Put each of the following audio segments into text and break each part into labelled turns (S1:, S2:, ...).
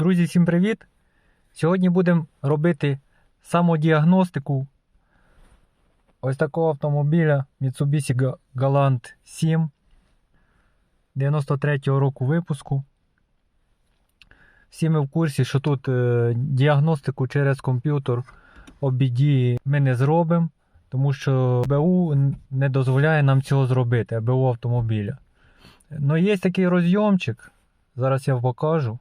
S1: Друзі, всім привіт! Сьогодні будемо робити самодіагностику ось такого автомобіля Mitsubishi Galant 7 93-го року випуску. Всі ми в курсі, що тут е, діагностику через комп'ютер OBD ми не зробимо, тому що БУ не дозволяє нам цього зробити, БУ автомобіля. Ну, є такий розйомчик, зараз я покажу.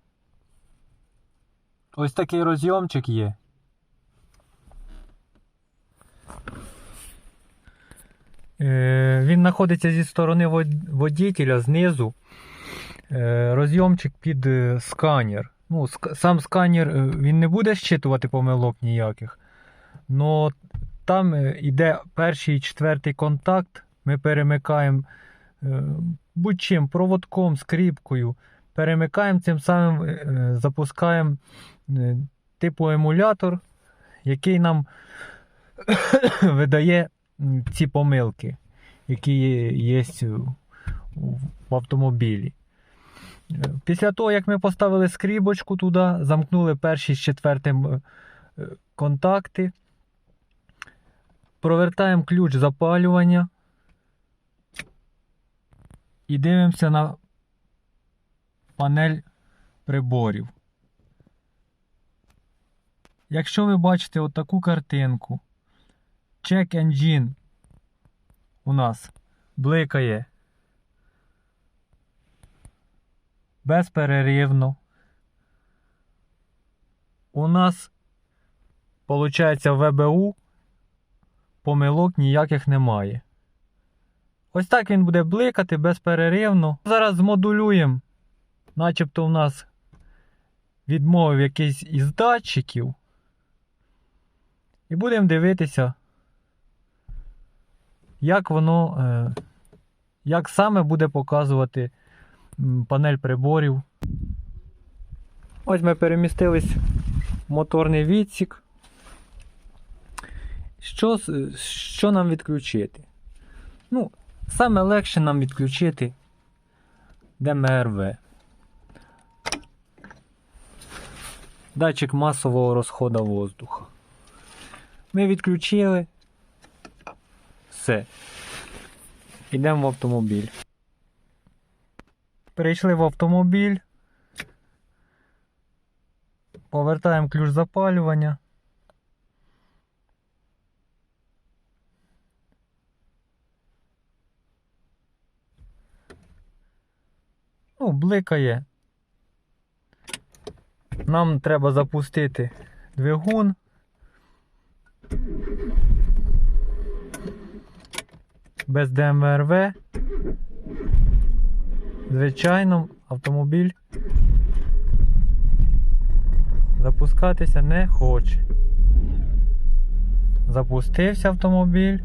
S1: Ось такий розйомчик є. Е, Він знаходиться зі сторони вод- водителя знизу. Е, Розйомчик під е, сканер. Ну, сам сканер він не буде щитувати помилок ніяких. Но там е, іде перший і четвертий контакт. Ми перемикаємо будь-чим, проводком, скріпкою. Перемикаємо, цим самим запускаємо типу емулятор, який нам видає ці помилки, які є, в автомобілі. Е, Після того, як ми поставили скрібочку туди, замкнули перший з четвертим е, е, контакти, провертаємо ключ запалювання і дивимося на панель приборів. Якщо ви бачите отаку картинку, Check Engine у нас бликає безперервно. У нас, виходить, ВБУ помилок ніяких немає. Ось так він буде бликати безперервно. Зараз змодулюємо, начебто у нас відмовив якийсь із датчиків. І будемо дивитися, як воно, е, як саме буде показувати панель приборів. Ось ми перемістились в моторний відсік. Що, що нам відключити? Ну, саме легше нам відключити ДМРВ. Датчик масового розходу воздуха. Ми відключили. Все. Йдемо в автомобіль. Перейшли в автомобіль. Повертаємо ключ запалювання. Ну, бликає. Нам треба запустити двигун. Без ДМРВ. Звичайно, автомобіль запускатися не хоче. Запустився автомобіль.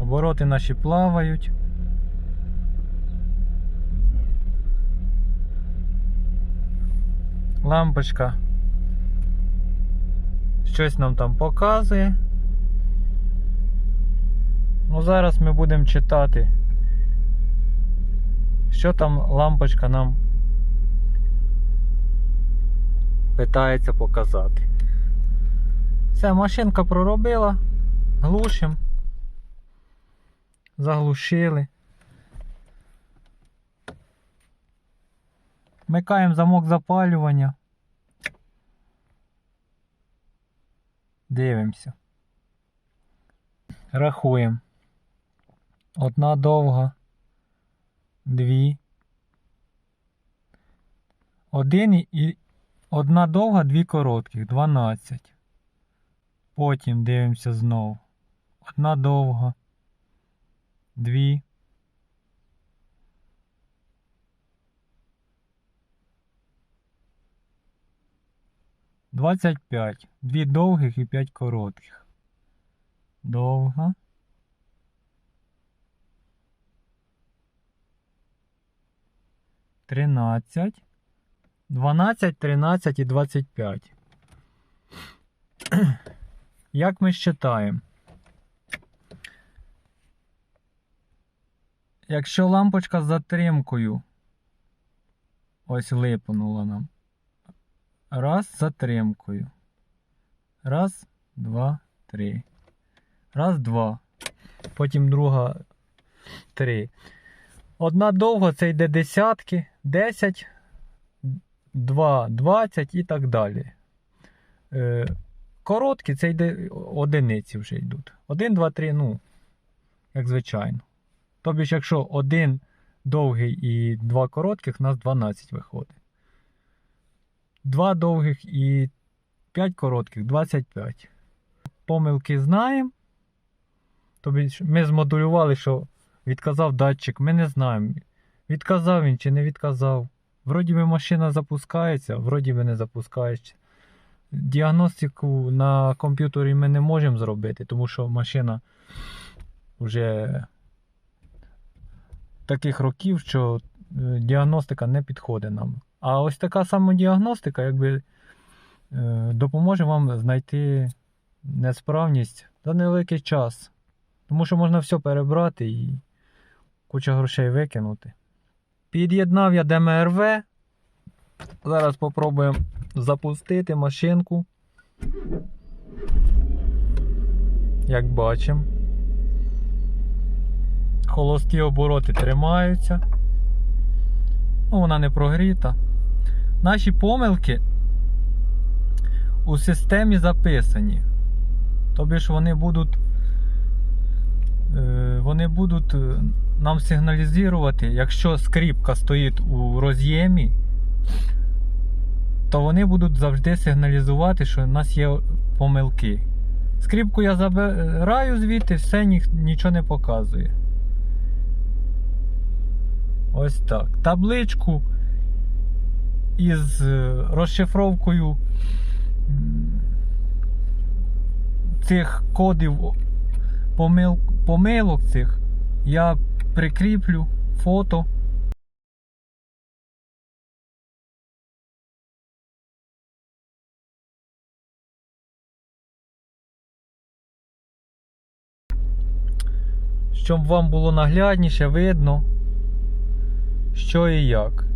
S1: Обороти наші плавають. Лампочка щось нам там показує. Ну, зараз ми будемо читати, що там лампочка нам питається показати. Все, машинка проробила, глушимо, заглушили. Вмикаємо замок запалювання. Дивимося. Рахуємо. Одна довга. Дві. Один і- одна довга, дві коротких. 12. Потім дивимося знову. Одна довга. Дві. 25. Дві довгих і п'ять коротких. Довга. Тринадцять. 12, 13 і 25. Як ми считаємо? Якщо лампочка з затримкою ось липнула нам. Раз з затримкою. Раз, два, три. Раз, два. Потім друга три. Одна довго це йде десятки, 10, 2, 20 і так далі. Е, короткі це йде одиниці вже йдуть. 1, 2, 3, ну, як звичайно. Тобі ж, якщо один довгий і два коротких, у нас 12 виходить. Два довгих і 5 коротких 25. Помилки знаємо. Тобі ми змодулювали, що відказав датчик, ми не знаємо. Відказав він чи не відказав. Вроді би машина запускається, вроді би не запускається. Діагностику на комп'ютері ми не можемо зробити, тому що машина вже таких років, що е, діагностика не підходить нам. А ось така самодіагностика, якби е, допоможе вам знайти несправність за невеликий час. Тому що можна все перебрати і куча грошей викинути. Під'єднав я ДМРВ. Зараз спробуємо запустити машинку. Як бачимо. Холості обороти тримаються. Ну, вона не прогріта. Наші помилки у системі записані. Тобі ж вони будуть е, вони будуть е, нам сигналізувати, якщо скріпка стоїть у роз'ємі, то вони будуть завжди сигналізувати, що в нас є помилки. Скріпку я забираю звідти, все ні- нічого не показує. Ось так. Табличку із е, розшифровкою цих кодів помил, помилок цих я прикріплю фото. Щоб вам було наглядніше видно, що і як.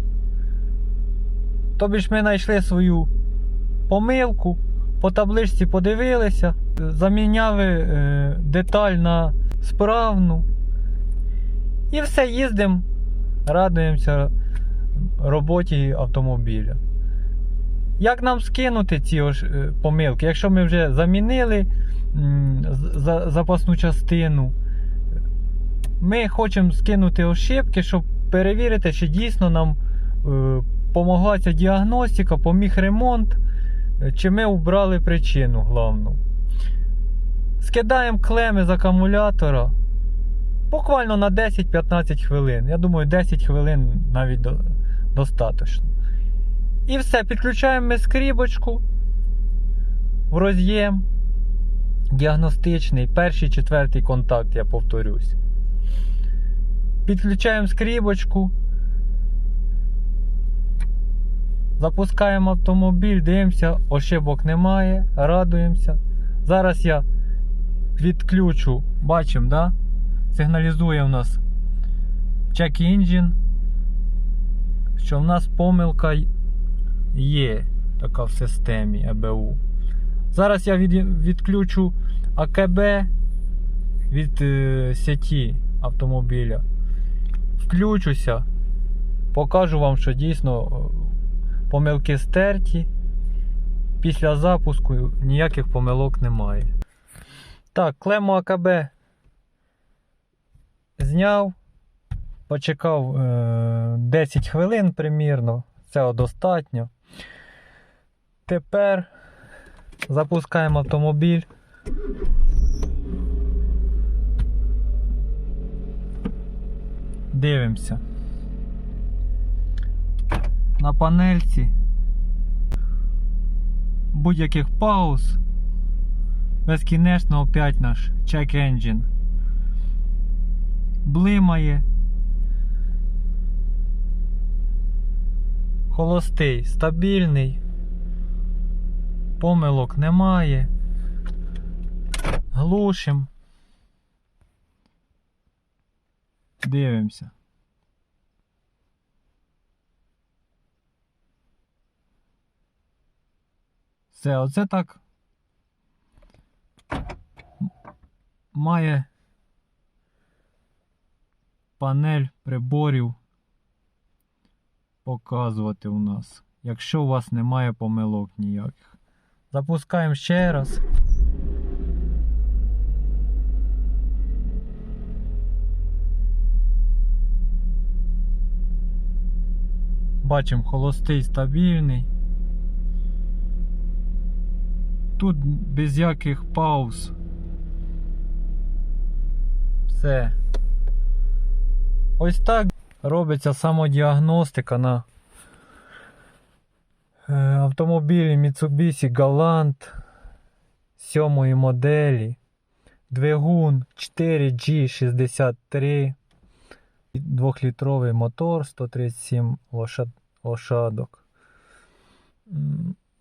S1: Тобі ж ми знайшли свою помилку, по табличці подивилися, заміняли е, деталь на справну. І все, їздимо, радуємося роботі автомобіля. Як нам скинути ці ось, е, помилки? Якщо ми вже замінили запасну частину, ми хочемо скинути ошибки, щоб перевірити, чи дійсно нам е, помогла ця діагностика, поміг ремонт, е, чи ми убрали причину головну. Скидаємо клеми з акумулятора буквально на 10-15 хвилин. Я думаю, 10 хвилин навіть до, достатньо. І все, підключаємо ми скрібочку в роз'єм. Діагностичний, перший, четвертий контакт, я повторюсь. Підключаємо скрібочку. Запускаємо автомобіль, дивимося, ошибок немає, радуємося. Зараз я відключу, бачимо, да? сигналізує в нас check engine, що в нас помилка є така в системі ЕБУ. Зараз я від, відключу АКБ від е, сеті автомобіля. Включуся, покажу вам, що дійсно е, помилки стерті. Після запуску ніяких помилок немає. Так, клему АКБ зняв, почекав е, 10 хвилин примірно, цього достатньо. Тепер запускаємо автомобіль. Дивимося. На панельці будь-яких пауз. Безкінечно опять наш check engine блимає. Холостий, стабільний. Помилок немає. Глушим. Дивимося. Все, оце так. Має панель приборів показувати у нас, якщо у вас немає помилок ніяких. Запускаємо ще раз. Бачимо холостий стабільний. Тут без яких пауз. Все. Ось так робиться самодіагностика на е, автомобілі Mitsubishi Galant 7 моделі. Двигун 4G63. 2-літровий мотор 137 лошад, лошадок.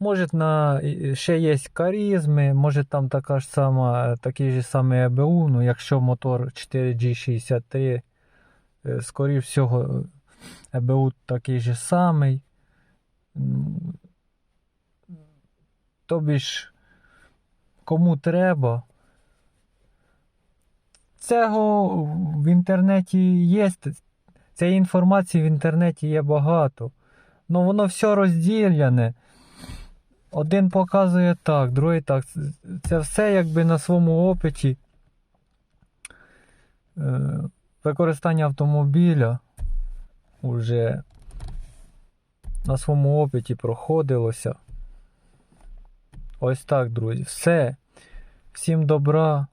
S1: Може на ще є карізми, може там така ж сама, такий же самий ЕБУ, ну якщо мотор 4G63, е, скоріш всього, ЕБУ такий же самий. Тобі ж, кому треба. Цього в інтернеті є. Цієї інформації в інтернеті є багато. Ну воно все розділяне. Один показує так, другий так. Це- все якби на своєму опиті. Е, Використання автомобіля вже на своєму опиті проходилося. Ось так, друзі. Все. Всім добра.